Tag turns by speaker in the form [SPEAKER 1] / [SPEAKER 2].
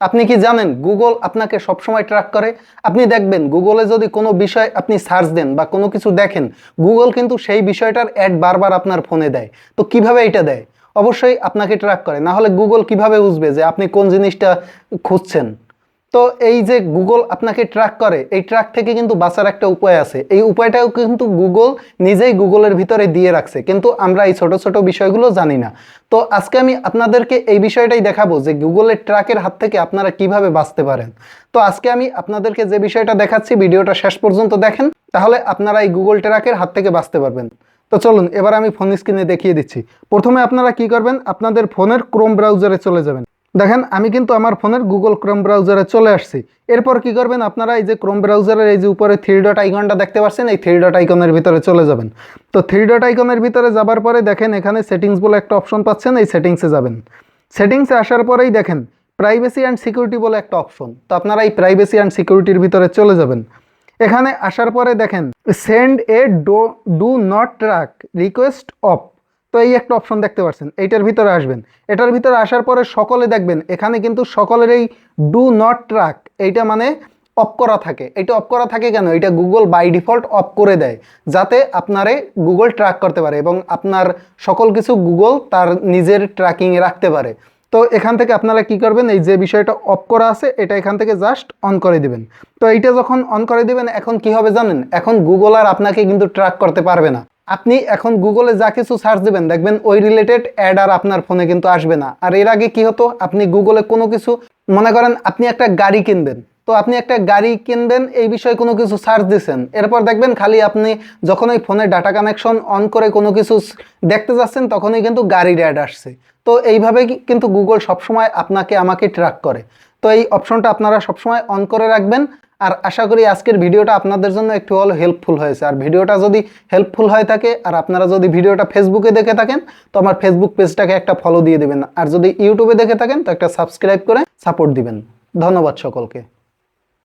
[SPEAKER 1] আপনি কি জানেন গুগল আপনাকে সবসময় ট্র্যাক করে? আপনি দেখবেন গুগলে যদি কোনো বিষয় আপনি সার্চ দেন বা কোনো কিছু দেখেন গুগল কিন্তু সেই বিষয়টার অ্যাড বারবার আপনার ফোনে দেয়। তো কীভাবে এটা দেয়? অবশ্যই আপনাকে ট্র্যাক করে। না হলে গুগল কীভাবে বুঝবে যে আপনি কোন জিনিসটা খুঁজছেন? তো এই যে গুগল আপনাকে ট্র্যাক করে, এই ট্র্যাক থেকে কিন্তু বাঁচার একটা উপায় আছে। এই উপায়টাও কিন্তু গুগল নিজেই গুগলের ভিতরে দিয়ে রাখছে। কিন্তু আমরা এই ছোট ছোট বিষয়গুলো জানি না। তো আজকে আমি আপনাদেরকে এই বিষয়টাই দেখাবো যে গুগলের ট্র্যাকের হাত থেকে আপনারা কীভাবে বাঁচতে পারেন। তো আজকে আমি আপনাদেরকে যে বিষয়টা দেখাচ্ছি, ভিডিওটা শেষ পর্যন্ত দেখেন। তাহলে আপনারা এই গুগল ট্র্যাকের হাত থেকে বাঁচতে পারবেন। তো চলুন, এবার আমি ফোন স্ক্রিনে দেখিয়ে দিচ্ছি। প্রথমে আপনারা কি করবেন? আপনাদের ফোনের ক্রোম ব্রাউজারে চলে যাবেন। দেখেন, আমি কিন্তু আমার ফোনের গুগল ক্রোম ব্রাউজারে চলে আসছি। এরপর কি করবেন আপনারা, এই যে ক্রোম ব্রাউজারের এই যে উপরে থ্রি ডট আইকনটা দেখতে পাচ্ছেন, এই থ্রি ডট আইকনের ভিতরে চলে যাবেন। তো থ্রি ডট আইকনের ভিতরে যাবার পরে দেখেন, এখানে সেটিংস বলে একটা অপশন পাচ্ছেন, এই সেটিংসে যাবেন। সেটিংসে আসার পরেই দেখেন প্রাইভেসি অ্যান্ড সিকিউরিটি বলে একটা অপশন তো আপনারা এই প্রাইভেসি অ্যান্ড সিকিউরিটির ভিতরে চলে যাবেন। এখানে আসার পরে দেখেন send a do do not track request of তো এই একটা অপশন দেখতে পাচ্ছেন, এইটার ভিতরে আসবেন। এটার ভিতরে আসার পরে সকলে দেখবেন, এখানে কিন্তু সকলের এই ডু নট ট্র্যাক এইটা মানে অফ করা থাকে। এটা অফ করা থাকে কেন? এটা গুগল বাই ডিফল্ট অফ করে দেয়, যাতে আপনারে গুগল ট্র্যাক করতে পারে এবং আপনার সকল কিছু গুগল তার নিজের ট্র্যাকিংয়ে রাখতে পারে। তো এখান থেকে আপনারা কি করবেন? এই যে বিষয়টা অফ করা আছে, এটা এখান থেকে জাস্ট অন করে দিবেন। তো এইটা যখন অন করে দিবেন, এখন কি হবে জানেন? এখন গুগল আর আপনাকে কিন্তু ট্র্যাক করতে পারবে না। আপনি এখন গুগলে যা কিছু সার্চ দিবেন, দেখবেন ওই রিলেটেড অ্যাড আর আপনার ফোনে কিন্তু আসবে না। আর এর আগে কি হতো? আপনি গুগলে কোনো কিছু, মনে করেন আপনি একটা গাড়ি কিনবেন। তো আপনি একটা গাড়ি কিনবেন, এই বিষয়ে কোনো কিছু সার্চ দিচ্ছেন এরপর দেখবেন খালি আপনি যখন ওই ফোনে ডাটা কানেকশন অন করে কোনো কিছু দেখতে যাচ্ছেন, তখনই কিন্তু গাড়ির অ্যাড আসছে। তো এইভাবে কিন্তু গুগল সবসময় আপনাকে আমাকে ট্র্যাক করে। তো এই অপশনটা আপনারা সবসময় অন করে রাখবেন। আর আশা করি আজকের ভিডিওটা আপনাদের জন্য একটু হলো হেল্পফুল হয়েছে। আর ভিডিওটা যদি হেল্পফুল হয়ে থাকে, আর আপনারা যদি ভিডিওটা ফেসবুকে দেখে থাকেন, তো আমার ফেসবুক পেজটাকে একটা ফলো দিয়ে দেবেন। আর যদি ইউটিউবে দেখে থাকেন, তো একটা সাবস্ক্রাইব করে সাপোর্ট দিবেন। ধন্যবাদ সকলকে।